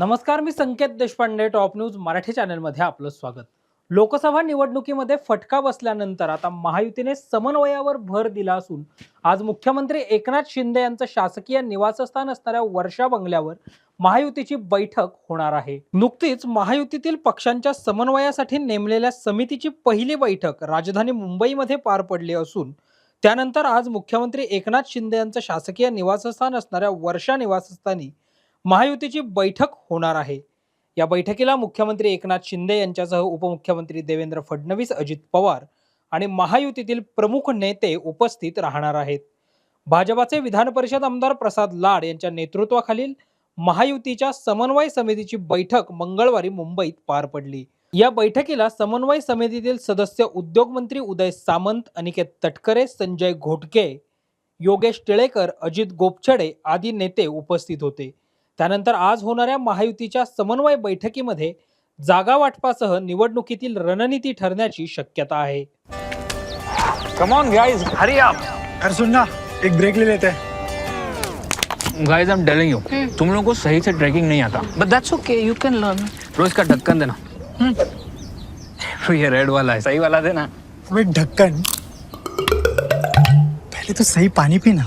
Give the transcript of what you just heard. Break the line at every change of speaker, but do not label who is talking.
नमस्कार मी Sanket Deshpande top news Marathi चॅनलमध्ये आपलं स्वागत. लोकसभा निवडणुकीमध्ये फटका बसल्यानंतर आता महायुतीने समन्वयावर भर दिला असून आज मुख्यमंत्री एकनाथ शिंदे यांचं शासकीय निवासस्थान असणाऱ्या वर्षा बंगल्यावर महायुतीची बैठक होणार आहे. नुकतीच महायुतीतील पक्षांच्या समन्वयासाठी नेमलेल्या समितीची पहिली बैठक राजधानी मुंबईमध्ये पार पडली असून त्यानंतर आज मुख्यमंत्री एकनाथ शिंदे यांचं शासकीय निवासस्थान असणाऱ्या वर्षा निवासस्थानी महायुतीची बैठक होणार आहे. या बैठकीला मुख्यमंत्री एकनाथ शिंदे यांच्यासह उपमुख्यमंत्री देवेंद्र फडणवीस अजित पवार आणि महायुतीतील प्रमुख नेते उपस्थित राहणार आहेत. भाजपाचे विधान परिषद आमदार प्रसाद लाड यांच्या नेतृत्वाखालील महायुतीच्या समन्वय समितीची बैठक मंगळवारी मुंबईत पार पडली. या बैठकीला समन्वय समितीतील सदस्य उद्योगमंत्री उदय सामंत अनिकेत तटकरे संजय घोटके योगेश टिळेकर अजित गोपछडे आदी नेते उपस्थित होते. त्यानंतर आज होणाऱ्या महायुतीच्या समन्वय बैठकीमध्ये जागा वाटपासह निवडणुकीतील रणनीती ठरण्याची शक्यता आहे.
Come on guys hurry up
अरे सुन ना एक ब्रेक ले लेते. हैं
guys I am telling you तुम लोगों को सही से ट्रैकिंग नहीं आता.
But that's okay, you can learn.
रोज का ढक्कन देना. तो ये रेड वाला है. सही वाला देना.
ढक्कन पहले तो सही पानी पीना.